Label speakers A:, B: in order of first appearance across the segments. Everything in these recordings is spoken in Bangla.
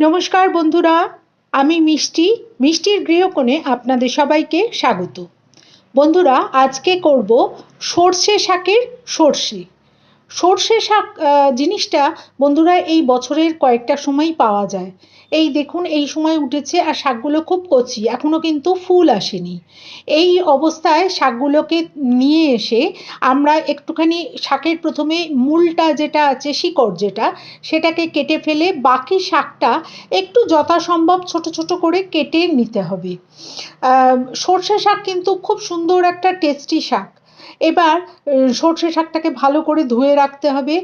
A: নমস্কার বন্ধুরা, আমি মিষ্টি। মিষ্টির গৃহকোণে আপনাদের সবাইকে স্বাগত। বন্ধুরা, আজকে করব সর্ষে শাকের সর্ষে। সর্ষে শাক জিনিসটা বন্ধুরা এই বছরের কয়েকটা সময়ই পাওয়া যায়। এই দেখুন, এই সময় উঠেছে আর শাকগুলো খুব কচি এখনও কিন্তু ফুল আসেনি। এই অবস্থায় শাকগুলোকে নিয়ে এসে আমরা একটুখানি শাকের প্রথমে মূলটা যেটা আছে, শিকড় যেটা, সেটাকে কেটে ফেলে বাকি শাকটা একটু যথাসম্ভব ছোট ছোট করে কেটে নিতে হবে। সর্ষে শাক কিন্তু খুব সুন্দর একটা টেস্টি শাক। এবার সর্ষে শাকটাকে ভালো করে ধুয়ে রাখতে হবে।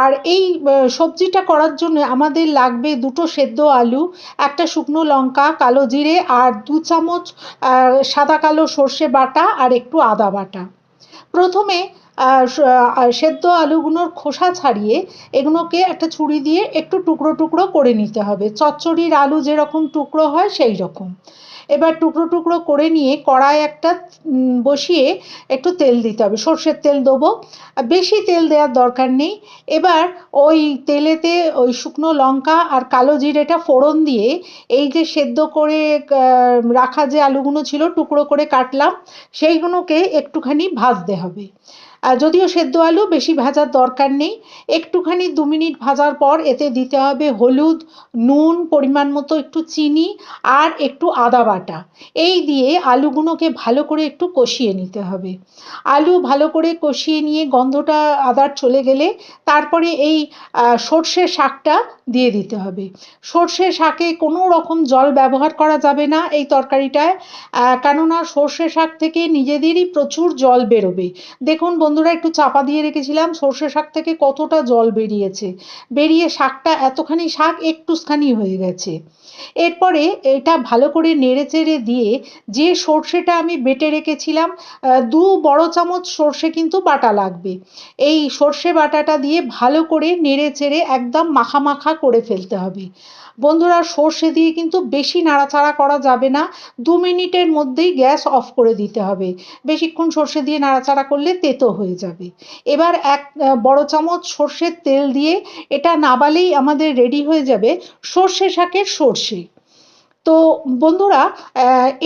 A: আর এই সবজিটা করার জন্য আমাদের লাগবে দুটো সেদ্ধ আলু, একটা শুকনো লঙ্কা, কালো জিরে, আর দু চামচ সাদা কালো সর্ষে বাটা, আর একটু আদা বাটা। প্রথমে সেদ্ধ আলুগুলোর খোসা ছাড়িয়ে এগুলোকে একটা ছুরি দিয়ে একটু টুকরো টুকরো করে নিতে হবে। চচ্চড়ির আলু যেরকম টুকরো হয়, সেই রকম। এবার টুকরো টুকরো করে নিয়ে কড়াই একটা বসিয়ে একটু তেল দিতে হবে। সর্ষের তেল দেবো। বেশি তেল দেওয়ার দরকার নেই। এবার ওই তেলেতে ওই শুকনো লঙ্কা আর কালো জিরেটা ফোড়ন দিয়ে এই যে সেদ্ধ করে রাখা যে আলুগুলো ছিল, টুকরো করে কাটলাম, সেইগুলোকে একটুখানি ভাজতে হবে। যদিও সেদ্ধ আলু, বেশি ভাজার দরকার নেই। একটুখানি দু মিনিট ভাজার পর এতে দিতে হবে হলুদ, নুন, পরিমাণ মতো একটু চিনি আর একটু আদা বাটা। এই দিয়ে আলুগুলোকে ভালো করে একটু কষিয়ে নিতে হবে। আলু ভালো করে কষিয়ে নিয়ে গন্ধটা আদার চলে গেলে তারপরে এই সর্ষে শাকটা দিয়ে দিতে হবে। সর্ষে শাকে কোনো রকম জল ব্যবহার করা যাবে না এই তরকারিটায়। কেননা সর্ষে শাক থেকে নিজেদেরই প্রচুর জল বেরোবে। দেখুন বন্ধুরা, একটু চাপা দিয়ে রেখেছিলাম, সর্ষে শাক থেকে কতটা জল বেরিয়েছে। বেরিয়ে শাকটা এতখানি শাক, একটুখানি হয়ে গেছে। এরপরে এটা ভালো করে নেড়ে চেড়ে দিয়ে যে সর্ষেটা আমি বেটে রেখেছিলাম দু বড় চামচ সর্ষে কিন্তু বাটা লাগবে। এই সর্ষে বাটাটা দিয়ে ভালো করে নেড়ে চেড়ে একদম মাখা মাখা করে ফেলতে হবে। বন্ধুরা, সর্ষে দিয়ে কিন্তু বেশি নাড়াচাড়া করা যাবে না। দু মিনিটের মধ্যেই গ্যাস অফ করে দিতে হবে। বেশিক্ষণ সর্ষে দিয়ে নাড়াচাড়া করলে তেতো হয়ে যাবে। এবার এক বড় চামচ সর্ষের তেল দিয়ে এটা নাবালেই আমাদের রেডি হয়ে যাবে সর্ষে শাকের সর্ষে। তো বন্ধুরা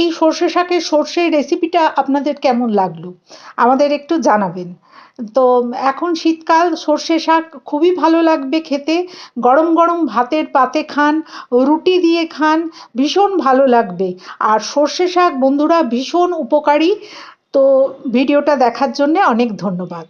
A: এই সর্ষে শাকের সর্ষের রেসিপিটা আপনাদের কেমন লাগল? আমাদের একটু জানাবেন। তো এখন শীতকাল, সর্ষে শাক খুবই ভালো লাগবে খেতে। গরম গরম ভাতের পাতে খান, রুটি দিয়ে খান, ভীষণ ভালো লাগবে। আর সর্ষে শাক বন্ধুরা ভীষণ উপকারী। তো ভিডিওটা দেখার জন্যে অনেক ধন্যবাদ।